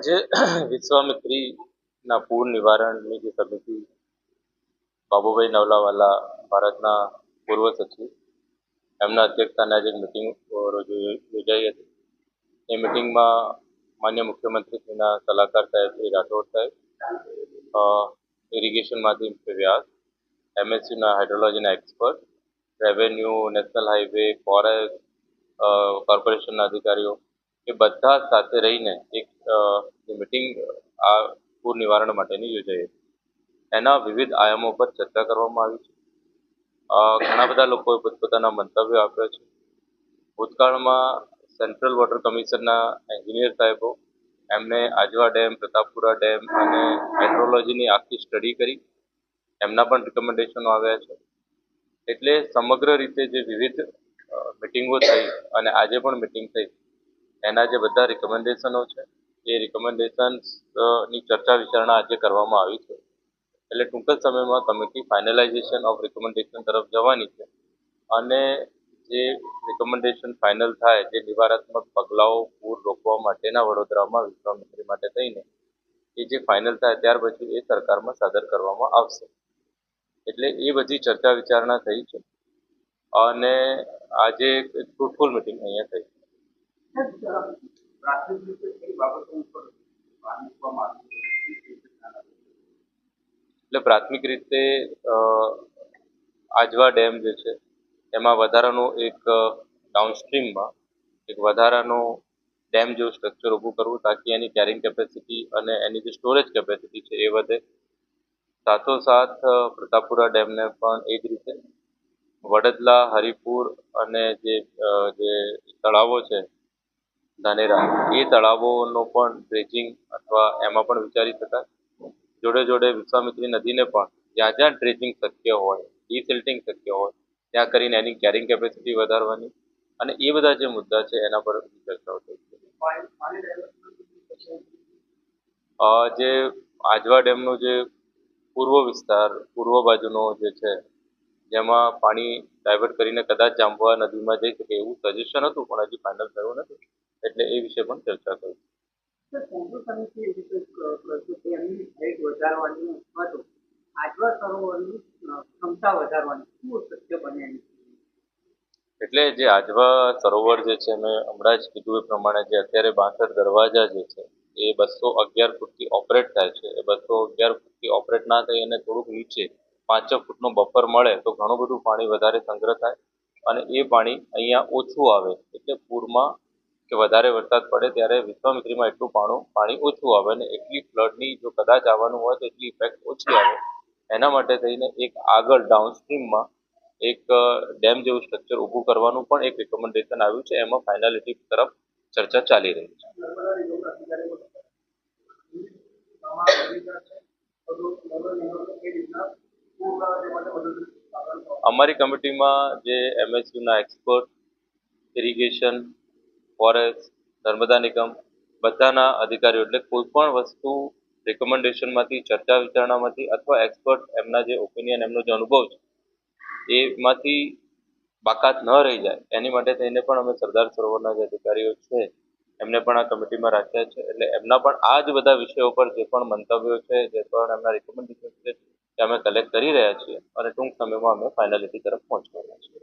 આજે વિશ્વામિત્રીના પૂર નિવારણની જે સમિતિ બાબુભાઈ નવલાવાલા ભારતના પૂર્વ સચિવ, એમના અધ્યક્ષસ્થાને આજે મિટિંગ યોજાઈ હતી. એ મિટિંગમાં માન્ય મુખ્યમંત્રીશ્રીના સલાહકાર સાહેબ શ્રી રાઠોડ સાહેબ ઇરિગેશનમાંથી શ્રી વ્યાસ, એમએસયુના હાઇડ્રોલોજીના expert revenue national highway forest કોર્પોરેશનના અધિકારીઓ, એ બધા સાથે રહીને એક મિટિંગ આ પૂર નિવારણ માટેની યોજાઈ હતી. એના વિવિધ આયામો પર ચર્ચા કરવામાં આવી છે. ઘણા બધા લોકોએ પોતપોતાના મંતવ્યો આપ્યા છે. ભૂતકાળમાં સેન્ટ્રલ વોટર કમિશનના એન્જિનિયર સાહેબો, એમને આજવા ડેમ, પ્રતાપપુરા ડેમ અને હાઇડ્રોલોજીની આખી સ્ટડી કરી. એમના પણ રિકમેન્ડેશનો આવ્યા છે. એટલે સમગ્ર રીતે જે વિવિધ મિટિંગો થઈ અને આજે પણ મિટિંગ થઈ, એના જે બધા રિકમેન્ડેશનો છે એ રિકમેન્ડેશન્સની ચર્ચા વિચારણા આજે કરવામાં આવી છે. એટલે ટૂંક જ સમયમાં કમિટી ફાઇનલાઇઝેશન ઓફ રિકમેન્ડેશન તરફ જવાની છે. અને જે રિકમેન્ડેશન ફાઇનલ થાય, જે નિવારાત્મક પગલાઓ પૂર રોકવા માટેના વડોદરામાં વિશ્વામિત્રી માટે થઈને, એ જે ફાઇનલ થાય ત્યાર પછી એ સરકારમાં સાદર કરવામાં આવશે. એટલે એ બધી ચર્ચા વિચારણા થઈ છે. અને આજે એક ફ્રૂટફુલ મિટિંગ અહીંયા થઈ એટલે પ્રાથમિક રીતે આજવા ડેમ જે છે, એમાં વધારાનો એક ડાઉનસ્ટ્રીમમાં એક વધારાનો ડેમ જેવું સ્ટ્રક્ચર ઊભું કરવું, તાકી એની કેરિંગ કેપેસિટી અને એની જે સ્ટોરેજ કેપેસિટી છે એ વધે. સાથોસાથ પ્રતાપપુરા ડેમને પણ એ જ રીતે વડદલા, હરિપુર અને જે જે તળાવો છે ધાનેરા એ તળાવોનો પણ ડ્રેજિંગ અથવા એમાં પણ વિચારી શકાય. જોડે જોડે વિશ્વામિત્રી નદીને પણ જ્યાં જ્યાં ડ્રેજિંગ શક્ય હોય ડિસિલ્ટિંગ શક્ય હોય, ત્યાં કરીને એની કેરિંગ કેપેસિટી વધારવાની અને એ બધા જે મુદ્દા છે એના પર ચર્ચાઓ થઈ છે. જે આજવા ડેમનો જે પૂર્વ વિસ્તાર, પૂર્વ બાજુનો જે છે, જેમાં પાણી ડાયવર્ટ કરીને કદાચ જાંબવા નદીમાં જઈ શકે એવું સજેશન હતું, પણ હજી ફાઇનલ થયું નથી. એટલે એ વિશે પણ ચર્ચા કરી. એટલે જે આજવા સરોવર જે છે મેં હમણાં જ કીધું એ પ્રમાણે જે અત્યારે બાસઠ દરવાજા જે છે એ બસો અગિયાર ફૂટથી ઓપરેટ થાય છે. એ બસો અગિયાર ફૂટથી ઓપરેટ ના થઈ અને થોડુંક નીચે પાંચ છ ફૂટનો બફર મળે તો ઘણું બધું પાણી વધારે સંગ્રહ થાય અને એ પાણી અહીંયા ઓછું આવે. એટલે પૂરમાં કે વધારે વરસાદ પડે ત્યારે વિશ્વામિત્રીમાં એટલું પાણું, પાણી ઓછું આવે અને એટલી ફ્લડની જો કદાચ આવવાનું હોય તો એટલી ઇફેક્ટ ઓછી આવે. એના માટે થઈને એક આગળ ડાઉનસ્ટ્રીમમાં એક ડેમ જેવું સ્ટ્રક્ચર ઊભું કરવાનું પણ એક રિકમેન્ડેશન આવ્યું છે. એમાં ફાઇનાલિટી તરફ ચર્ચા ચાલી રહી છે. અમારી કમિટીમાં જે એમએસયુના expert irrigation forest, Narmada Nigam બધાના અધિકારીઓ એટલે કોઈ પણ વસ્તુ રિકમેન્ડેશનમાંથી ચર્ચા વિચારણામાંથી અથવા એક્સપર્ટ એમના જે ઓપિનિયન એમનો જે અનુભવ છે, એમાંથી બાકાત ન રહી જાય. એની માટે થઈને પણ અમે સરદાર સરોવરના જે અધિકારીઓ છે, એમને પણ આ કમિટીમાં રાખ્યા છે. એટલે એમના પણ આ જ બધા વિષયો પર જે પણ મંતવ્યો છે, જે પણ એમના રિકમેન્ડેશન છે તે અમે કલેક્ટ કરી રહ્યા છીએ અને ટૂંક સમયમાં અમે ફાઇનાલિટી તરફ પહોંચવાના છીએ.